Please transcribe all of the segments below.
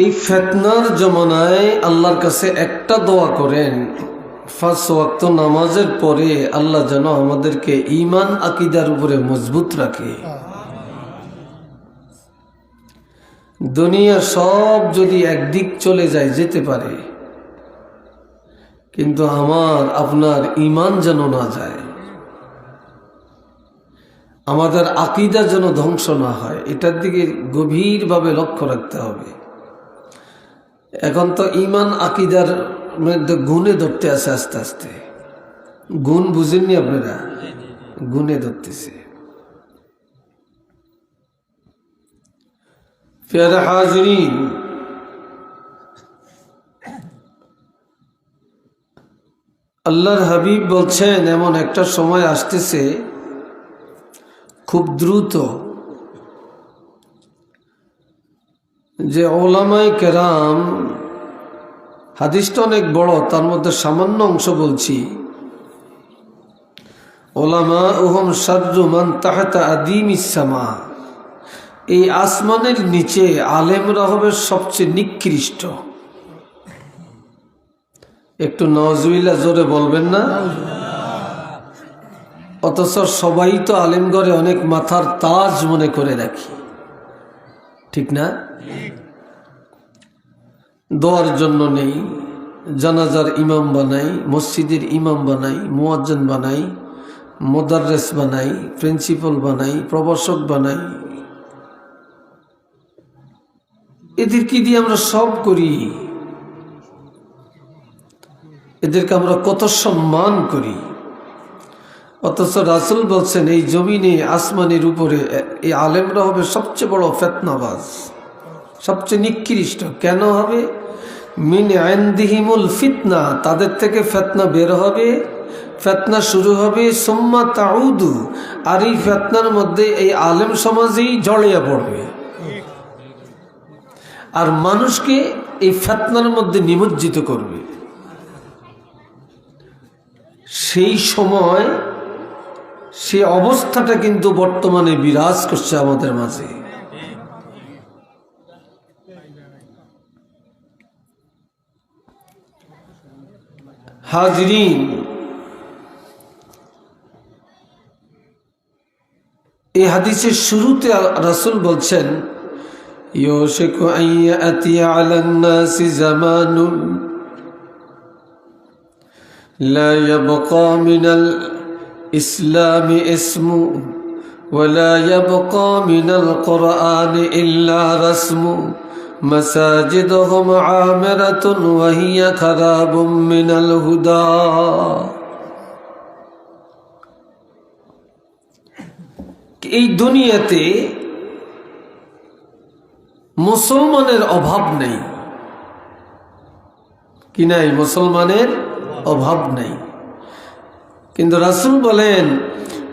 এই ফেতনার জমানায় আল্লাহর কাছে একটা দোয়া করেন, ফার্স্ট ওয়াক্ত নামাজের পরে আল্লাহ যেন আমাদেরকে ইমান আকিদার উপরে মজবুত রাখে। দুনিয়া সব যদি একদিক চলে যায়, যেতে পারে। কিন্তু আমার, আপনার ইমান যেন না যায়। আমাদের আকিদা যেন ধ্বংস না হয়, এটার দিকে গভীরভাবে লক্ষ্য রাখতে হবে। এখন তো ইমান, আকিদার মধ্যে গুণে ধরতে আছে আস্তে আস্তে। গুণ বুঝেননি আপনারা? গুণে ধরতেছে। হাজরিন, আল্লাহর হাবিব বলছেন, এমন একটা সময় আসতেছে, খুব দ্রুত যে ওলামাই কেরাম, হাদিসটা অনেক বড়, তার মধ্যে সামান্য অংশ বলছি। ওলামা ওহম সাদ্রুমান তাহাতা আদিম ইসামা এই আসমানের নিচে আলেমরা হবে সবচেয়ে নিকৃষ্ট। একটু নজুইলা জোরে বলবেন না? অথচ সবাই তো আলেমগড়ে অনেক মাথার তাজ মনে করে রাখি। ঠিক না? দোয়ার জন্য নেই, জানাজার ইমাম বানাই, মসজিদের ইমাম বানাই, মুয়াজ্জন বানাই, মোদাররেস বানাই, প্রিন্সিপাল বানাই প্রবাসক বানাই। এদের কি দিয়ে আমরা সব করি? এদেরকে আমরা কত সম্মান করি? অথচ রাসুল বলছেন, এই জমিনে, আসমানের উপরে, এই আলেমরা হবে সবচেয়ে বড় ফেতনাবাজ, সবচেয়ে নিকৃষ্ট। কেন হবে? মিন আইনদিহিমুল ফিতনা, তাদের থেকে ফেতনা বের হবে, ফেতনা শুরু হবে, সোম্মা তাউদু, আর এই ফেতনার মধ্যে এই আলেম সমাজেই জড়িয়ে পড়বে। আর মানুষকে এই ফেতনার মধ্যে নিমজ্জিত করবে। সেই সময় সে অবস্থাটা কিন্তু বর্তমানে বিরাজ করছে আমাদের মাঝে। হাজরিন এই হাদিসের শুরুতে রাসুল বলছেন يوشك أن يأتي على الناس زمان لا يبقى من الإسلام اسم ولا يبقى من القرآن إلا رسم مساجدهم عامرة وهي خراب من الهدى এই দুনিয়াতে মুসলমানের অভাব নেই কি নাই মুসলমানের অভাব নেই কিন্তু রাসুল বলেন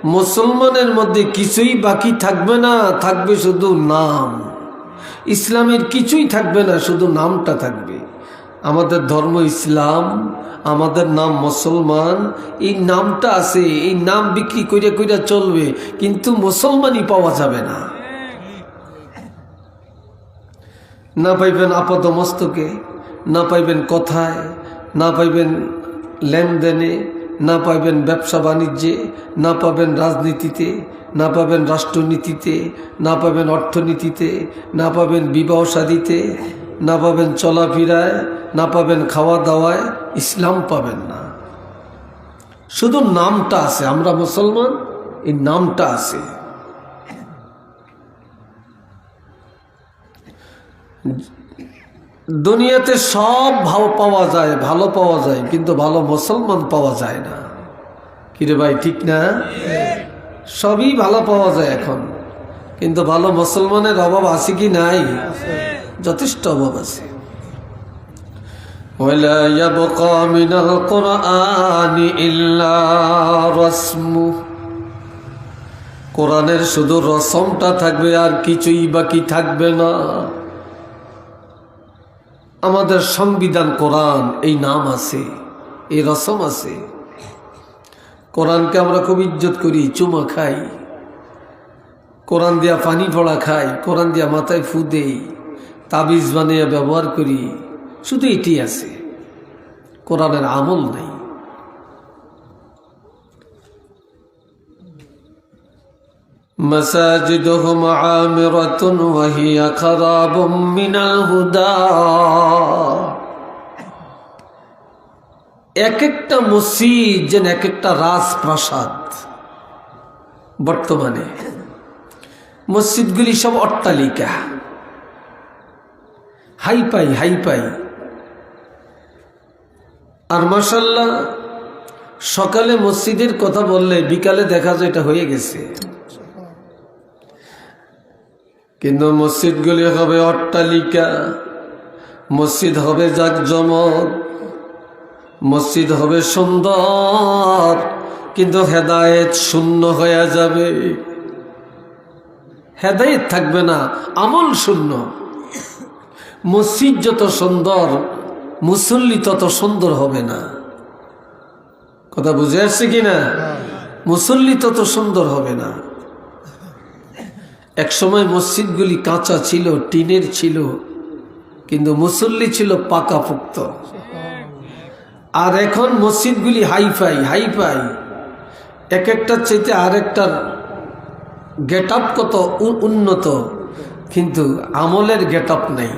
মুসলমানের মধ্যে কিছুই বাকি থাকবে না থাকবে শুধু নাম ইসলামের কিছুই থাকবে না, শুধু নামটা থাকবে। আমাদের ধর্ম ইসলাম, আমাদের নাম মুসলমান, এই নামটা আছে, এই নাম বিক্রি করে করে চলবে, কিন্তু মুসলমানই পাওয়া যাবে না। না পাইবেন আপাত মস্তকে, না পাইবেন কথায়, না পাইবেন লেনদেনে না পাবেন ব্যবসা বাণিজ্যে, না পাবেন রাজনীতিতে, না পাবেন রাষ্ট্রনীতিতে, না পাবেন অর্থনীতিতে, না পাবেন বিবাহ সাদিতে, না পাবেন চলাফেরায়, না পাবেন খাওয়া দাওয়ায় ইসলাম পাবেন না। শুধু নামটা আছে, আমরা মুসলমান, এই নামটা আছে। দুনিয়াতে সব ভাও পাওয়া যায় ভালো পাওয়া যায় কিন্তু ভালো মুসলমান পাওয়া যায় না কিরে ভাই ঠিক না সবই ভালো পাওয়া যায় এখন কিন্তু ভালো মুসলমানের অভাব আছে কি নাই যথেষ্ট অভাব আছে ولا يبقى من القرآن إلا رسمه কোরআনের শুধু রসমটা থাকবে আর কিছুই বাকি থাকবে না আমাদের সংবিধান, কোরআন, এই নাম আছে, এই রসম আছে। কোরআনকে আমরা খুব ইজ্জত করি, চুমা খাই। কোরআন দিয়া পানি পড়া খাই, কোরআন দিয়া মাথায় ফু দেই, তাবিজ বানিয়ে ব্যবহার করি, শুধু এটি আছে। কোরআনের আমল নাই। مساجدهم عامرة وهي خراب من الهدى এক একটা মসজিদ যেন এক একটা রাজপ্রাসাদ বর্তমানে মসজিদগুলি সব অট্টালিকা হাই পাই হাই পাই আর মাসাল্লাহ সকালে মসজিদের কথা বললে বিকালে দেখা যায় এটা হয়ে গেছে কিন্তু মসজিদগুলি হবে অট্টালিকা। মসজিদ হবে জাকজমক। মসজিদ হবে সুন্দর। কিন্তু হেদায়েত শূন্য হয়ে যাবে। হেদায়েত থাকবে না আমল শূন্য। মসজিদ যত সুন্দর মুসল্লি তত সুন্দর হবে না। কথা বুঝে আসছে কিনা? মুসল্লি তত সুন্দর হবে না। একসময় মসজিদগুলি কাঁচা ছিল, টিনের ছিল, কিন্তু মুসল্লি ছিল পাকা পুক্ত আর এখন মসজিদগুলি হাইফাই হাইফাই। এক একটার চাইতে আর একটার গেট আপ কত উন্নত, কিন্তু আমলের গেট আপ নেই।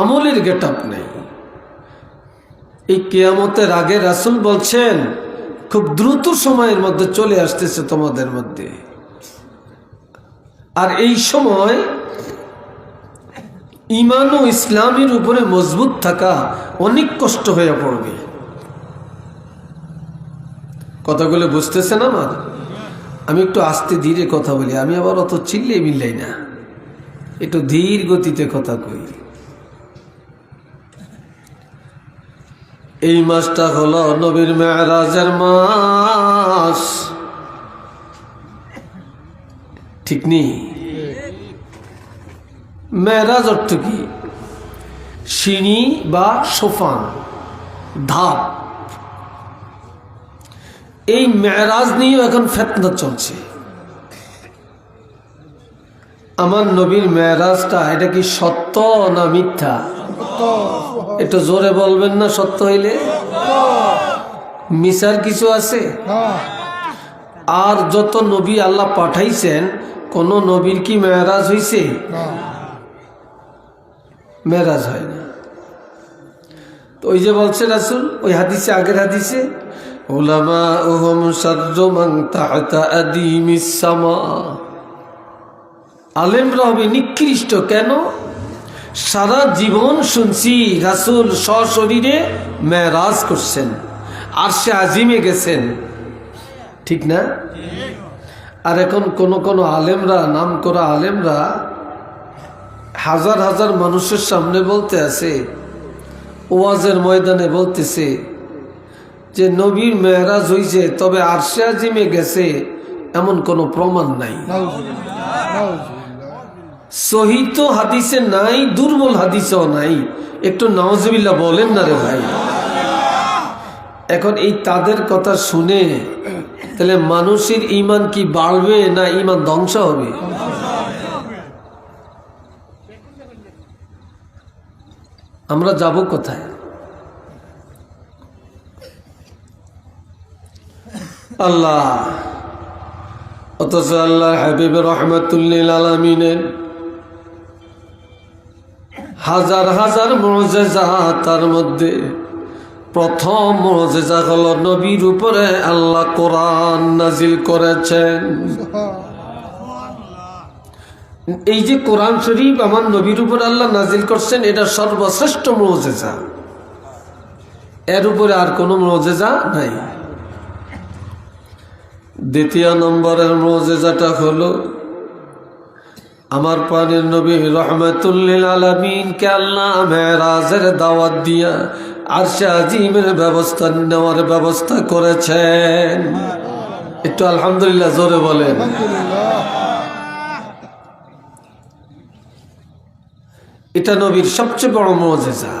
আমলের গেট আপ নেই। এই কেয়ামতের আগে রাসুল বলছেন খুব দ্রুত সময়ের মধ্যে চলে আসতেছে তোমাদের মধ্যে। আর এই সময় ইমান ও ইসলামের উপরে মজবুত থাকা অনেক কষ্ট হয়ে পড়বে। কথাগুলো বুঝতেছেন আমার? আমি একটু আস্তে ধীরে কথা বলি, আমি আবার অত চিল্লে মিললাই না। একটু ধীর গতিতে কথা কই। এই মাসটা হলো নবীর মেয়ারাজের মাস। ঠিক নেই মেয়ারাজ অর্থ কি? সিঁড়ি বা সোফান, ধাপ। এই মেয়ারাজ নিয়েও এখন ফেতনা চলছে। আমার নবীর মেয়ারাজটা এটা কি সত্য না মিথ্যা? একটু জোরে বলবেন না, সত্য হইলে? মিসার কিছু আছে? আর যত নবী আল্লাহ পাঠাইছেন, কোন নবীর কি মেয়ারাজ হইছে? মেয়ারাজ হয় না। তো ওই যে বলছে রাসুল, ওই হাদিসে, আগের হাদিসে ওলামা ওহম আলেমরা হবে নিকৃষ্ট। কেন? সারা জীবন শুনছি রাসুল সশরীরে মেরাজ করছেন আর সে আজিমে গেছেন। ঠিক না? আর এখন কোন কোন আলেমরা, নাম করা আলেমরা হাজার হাজার মানুষের সামনে বলতে আছে, ওয়াজের ময়দানে বলতেছে যে, নবীর মেয়েরাজ হইছে, তবে আরশে আজিমে গেছে, এমন কোনো প্রমাণ নাই। সহি তো হাদিসে নাই, দুর্বল হাদিসেও নাই। একটু নওয়াজবিল্লা বলেন না রে ভাই। এখন এই তাদের কথা শুনে, তাহলে মানুষের ইমান কি বাড়বে না ইমান ধ্বংস হবে? আমরা যাব কোথায়? আল্লাহ, অথচ আল্লাহ হাবিব রহমতুল্লিল আলমিনের হাজার হাজার মজেজা তার মধ্যে। প্রথম মজেজা হল নবীর উপরে আল্লাহ কোরআন নাজিল করেছেন। এই যে কোরআন শরীফ আমার নবীর উপর আল্লাহ নাজিল করছেন, এটা সর্বশ্রেষ্ঠ মজেজা। এর উপরে আর কোনো মজেজা নাই। দ্বিতীয় নম্বরের মজেজাটা হলো আমার পানের নবী রহমতুল্লিল আলমিনকে আল্লাহ মেরাজের দাওয়াত দিয়া আর সে আজিমের ব্যবস্থা নেওয়ার ব্যবস্থা করেছেন। একটু আলহামদুলিল্লাহ জোরে বলেন। এটা নবীর সবচেয়ে বড় মজেজা।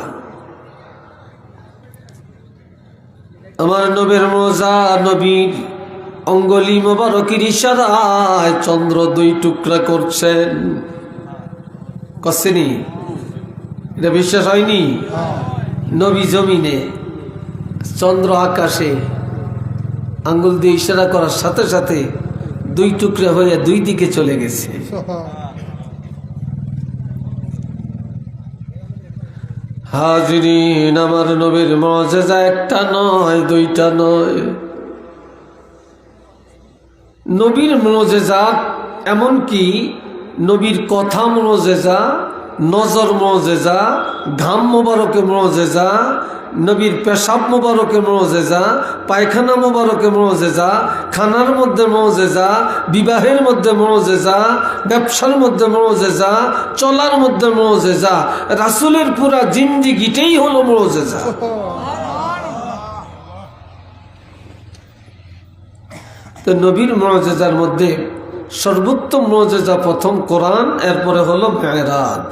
আমার নবীর মজা নবীর অঙ্গলি মোবারকের ইশারায় চন্দ্র দুই টুকরা করছেন। কসেনি এটা বিশ্বাস হয়নি? নবী জমিনে, চন্দ্র আকাশে আঙ্গুল দিয়ে ইশারা করার সাথে সাথে দুই টুকরা হয়ে দুই দিকে চলে গেছে। হাজরিন, আমার নবীর মজেজা একটা নয়, দুইটা নয়। নবীর মজেজা, এমনকি নবীর কথা মজেজা, নজর মজেজা, ঘাম মোবারকে মজেজা, নবীর পেশাব মোবারকে মজেজা, পায়খানা মোবারকে মজেজা, খানার মধ্যে মজেজা, বিবাহের মধ্যে মজেজা, ব্যবসার মধ্যে মজেজা, চলার মধ্যে মজেজা, রাসুলের পুরা জিন্দিগিটাই হলো মজেজা। তো নবীর মজেজার মধ্যে সর্বোত্তম মজেজা প্রথম কোরআন, এরপরে হলো মেয়েরাজ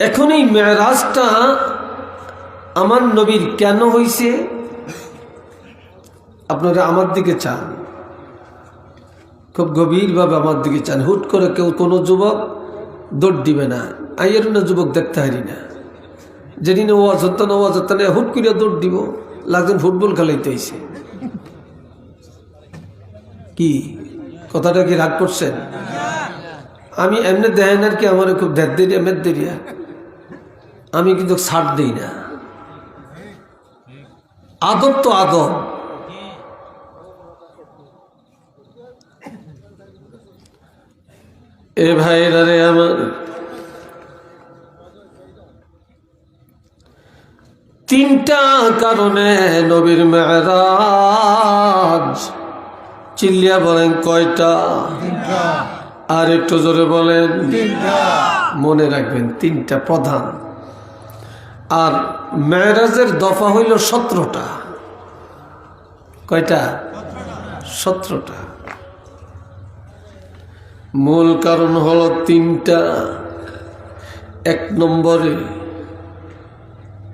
এখন এই মেয়েরাজটা আমার নবীর কেন হইছে? আপনারা আমার দিকে চান। খুব গভীরভাবে আমার দিকে চান। হুট করে কেউ কোনো যুবক দৌড় দিবে না। আইয়ের না যুবক দেখতে হারি না। যেদিন ওয়াজ হতো না, ওয়াজ হুট করে দৌড় দিব। লাগছেন ফুটবল খেলাইতে হয়েছে কি? কথাটা কি রাগ করছেন? আমি এমনি দেয় না কি আমার খুব ধ্যার দেরি দেরিয়া আমি কিন্তু ছাড় দিই না। আদব তো আদব। এ ভাইরা রে আমার। তিনটা কারণে নবীর মেহরাজ চিল্লিয়া বলেন কয়টা? আর একটু জোরে বলেন। মনে রাখবেন তিনটা প্রধান। আর মেয়েরাজের দফা হইল সতেরোটা। কয়টা? সতেরোটা। মূল কারণ হলো তিনটা। এক নম্বরে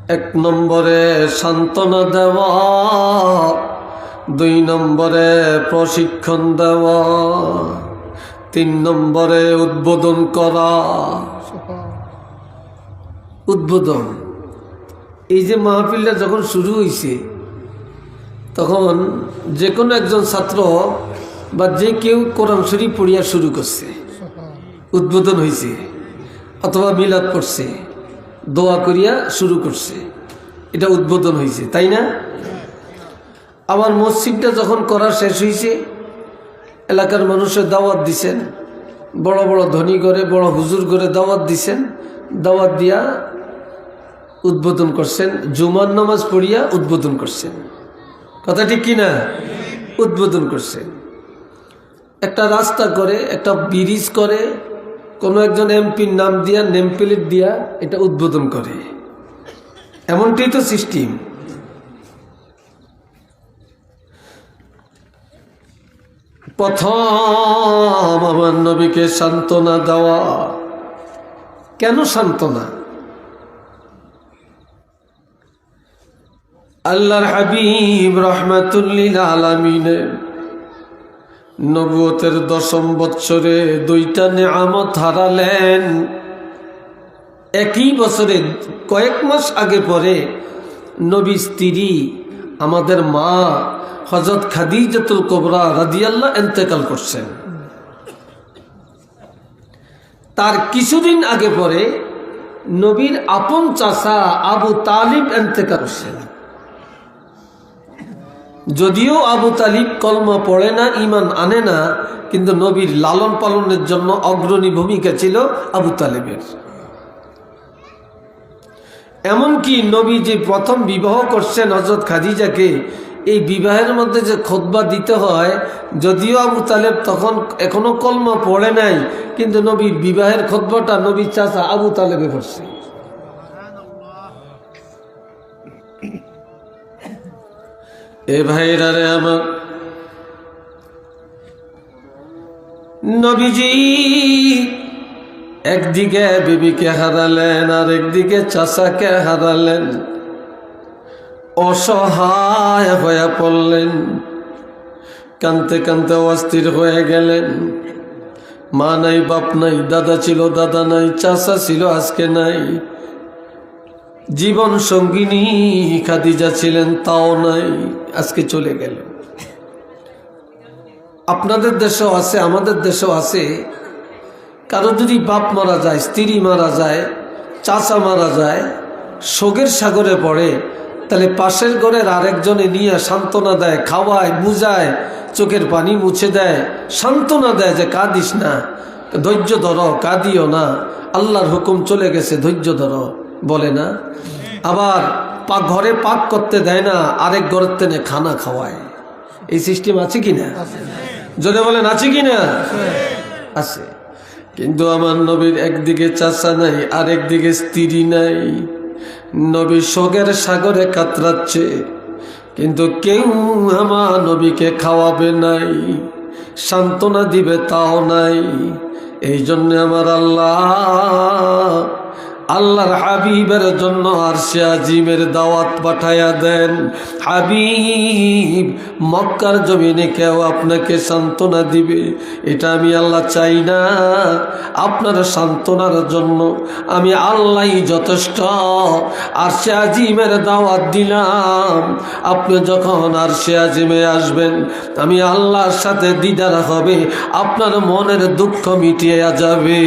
এক নম্বরে সান্ত্বনা দেওয়া। দুই নম্বরে প্রশিক্ষণ দেওয়া, তিন নম্বরে উদ্বোধন করা। উদ্বোধন। এই যে মাহফিলটা যখন শুরু হয়েছে তখন যে কোনো একজন ছাত্র বা যে কেউ কোরআন শরীফ পড়িয়া শুরু করছে, উদ্বোধন হয়েছে অথবা মিলাদ করছে দোয়া করিয়া শুরু করছে, এটা উদ্বোধন হয়েছে তাই না? আবার মসজিদটা যখন করা শেষ হয়েছে এলাকার মানুষের দাওয়াত দিছেন। বড় বড় ধনী করে, বড় হুজুর করে দাওয়াত দিছেন। দাওয়াত দিয়া উদ্বোধন করছেন। জুমার নামাজ পড়িয়া উদ্বোধন করছেন। কথা ঠিক কিনা? উদ্বোধন করছেন। একটা রাস্তা করে, একটা ব্রিজ করে, কোনো একজন এমপির নাম দিয়া, নেম প্লেট দিয়া এটা উদ্বোধন করে। এমনটাই তো সিস্টেম। প্রথম আমার নবীকে সান্ত্বনা দেওয়া। কেন সান্ত্বনা? আল্লাহর হাবিব রহমাতুল্লিল আলমিনের নবুয়তের দশম বৎসরে দুইটা নেয়ামত হারালেন। একই বছরে কয়েক মাস আগে পরে নবী স্ত্রী আমাদের মা হজরত খাদিজাতুল কোবরা রাদিয়াল্লাহ এন্তেকাল করছেন। তার কিছুদিন আগে পরে নবীর আপন চাষা আবু তালিব এন্তেকাল করছেন। যদিও আবু তালিব কলমা পড়ে না ইমান আনে না, কিন্তু নবীর লালন পালনের জন্য অগ্রণী ভূমিকা ছিল আবু তালিবের। এমনকি নবী যে প্রথম বিবাহ করছেন হজরত খাদিজাকে এই বিবাহের মধ্যে যে খোদবা দিতে হয়, যদিও আবু তালেব তখন এখনও কলমা পড়ে নাই, কিন্তু নবীর বিবাহের খোদবাটা নবীর চাষা আবু তালেবে করছে এ ভাইরা রে আমার, নবীজি, একদিকে বিবিকে হারালেন আর একদিকে চাষাকে হারালেন। অসহায় হয়ে পড়লেন। কানতে কানতে অস্থির হয়ে গেলেন। মা নাই, বাপ নাই, দাদা ছিল, দাদা নাই চাষা ছিল, আজকে নাই। জীবন সঙ্গিনী খাদিজা ছিলেন, তাও নাই, আজকে চলে গেল আপনাদের দেশেও আছে, আমাদের দেশেও আছে। কারও যদি বাপ মারা যায়, স্ত্রী মারা যায়, চাচা মারা যায়, শোকের সাগরে পড়ে তাহলে পাশের ঘরের আরেকজনে নিয়ে সান্ত্বনা দেয়, খাওয়ায়, বুঝায়, চোখের পানি মুছে দেয়। সান্ত্বনা দেয় যে কাঁদিস না, ধৈর্য ধর, কাঁদিও না। আল্লাহর হুকুম চলে গেছে, ধৈর্য ধর। বলে না? আবার পাক ঘরে পাক করতে দেয় না, আরেক ঘরের তেনে খানা খাওয়ায়। এই সিস্টেম আছে কি না? যদি বলেন, আছে কি না? আছে। কিন্তু আমার নবীর একদিকে চাষা নাই, আরেকদিকে স্ত্রী নাই। নবী শোকের সাগরে কাতরাচ্ছে। কিন্তু কেউ আমার নবীকে খাওয়াবে নাই, সান্ত্বনা দিবে তাও নাই। এই জন্যে আমার আল্লাহ আল্লাহর হাবিবের জন্য আর সে আজিমের দাওয়াত পাঠাইয়া দেন। হাবিব, মক্কার জমিনে কেউ আপনাকে সান্ত্বনা দিবে। এটা আমি আল্লাহ চাই না। আপনার সান্ত্বনার জন্য আমি আল্লাহই যথেষ্ট। আর সে আজিমের দাওয়াত দিলাম। আপনি যখন আর সে আজিমে আসবেন, আমি আল্লাহর সাথে দিদার হবে। আপনার মনের দুঃখ মিটিয়ে যাবে।